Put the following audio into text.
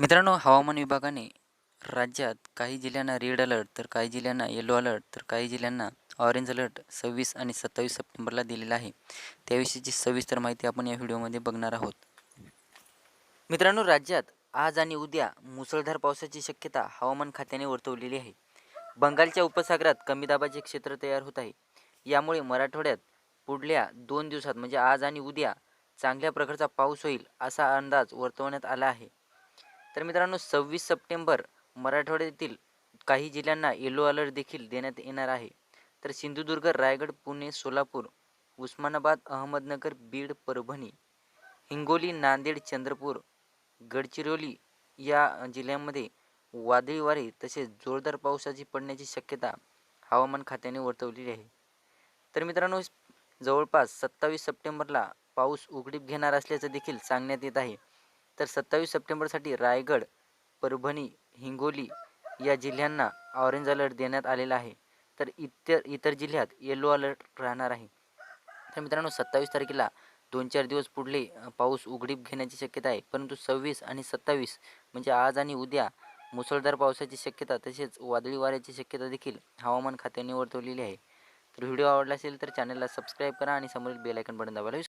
मित्रांनो हवामान विभागाने राज्यात काही जिल्ह्यांना रेड अलर्ट तर काही जिल्ह्यांना येलो अलर्ट तर काही जिल्ह्यांना ऑरेंज अलर्ट सव्वीस आणि सत्तावीस सप्टेंबरला दिलेला आहे. त्याविषयीची सविस्तर माहिती आपण या व्हिडिओमध्ये बघणार आहोत. मित्रांनो राज्यात आज आणि उद्या मुसळधार पावसाची शक्यता हवामान खात्याने वर्तवलेली आहे. बंगालच्या उपसागरात कमी दाबाचे क्षेत्र तयार होत आहे. यामुळे मराठवाड्यात पुढल्या दोन दिवसात म्हणजे आज आणि उद्या चांगल्या प्रकारचा पाऊस होईल असा अंदाज वर्तवण्यात आला आहे. तर मित्रांनो सव्वीस सप्टेंबर मराठवाड्यातील काही जिल्ह्यांना येलो अलर्ट देखील देण्यात येणार आहे. तर सिंधुदुर्ग रायगड पुणे सोलापूर उस्मानाबाद अहमदनगर बीड परभणी हिंगोली नांदेड चंद्रपूर गडचिरोली या जिल्ह्यांमध्ये वादळी वारे तसेच जोरदार पावसाची पडण्याची शक्यता हवामान खात्याने वर्तवलेली आहे. तर मित्रांनो जवळपास सत्तावीस सप्टेंबरला पाऊस उघडीप घेणार असल्याचं देखील सांगण्यात येत आहे. तर सत्तावीस सप्टेंबरसाठी रायगड परभणी हिंगोली या जिल्ह्यांना ऑरेंज अलर्ट देण्यात आलेला आहे. तर इतर इतर जिल्ह्यात येलो अलर्ट राहणार आहे. तर मित्रांनो सत्तावीस तारखेला दोन चार दिवस पुढले पाऊस उघडीप घेण्याची शक्यता आहे. परंतु सव्वीस आणि सत्तावीस म्हणजे आज आणि उद्या मुसळधार पावसाची शक्यता तसेच वादळी वाऱ्याची शक्यता देखील हवामान खात्याने वर्तवलेली आहे. तर व्हिडिओ आवडला असेल तर चॅनलला सबस्क्राईब करा आणि समोरील बेलायकन बटन दाबायला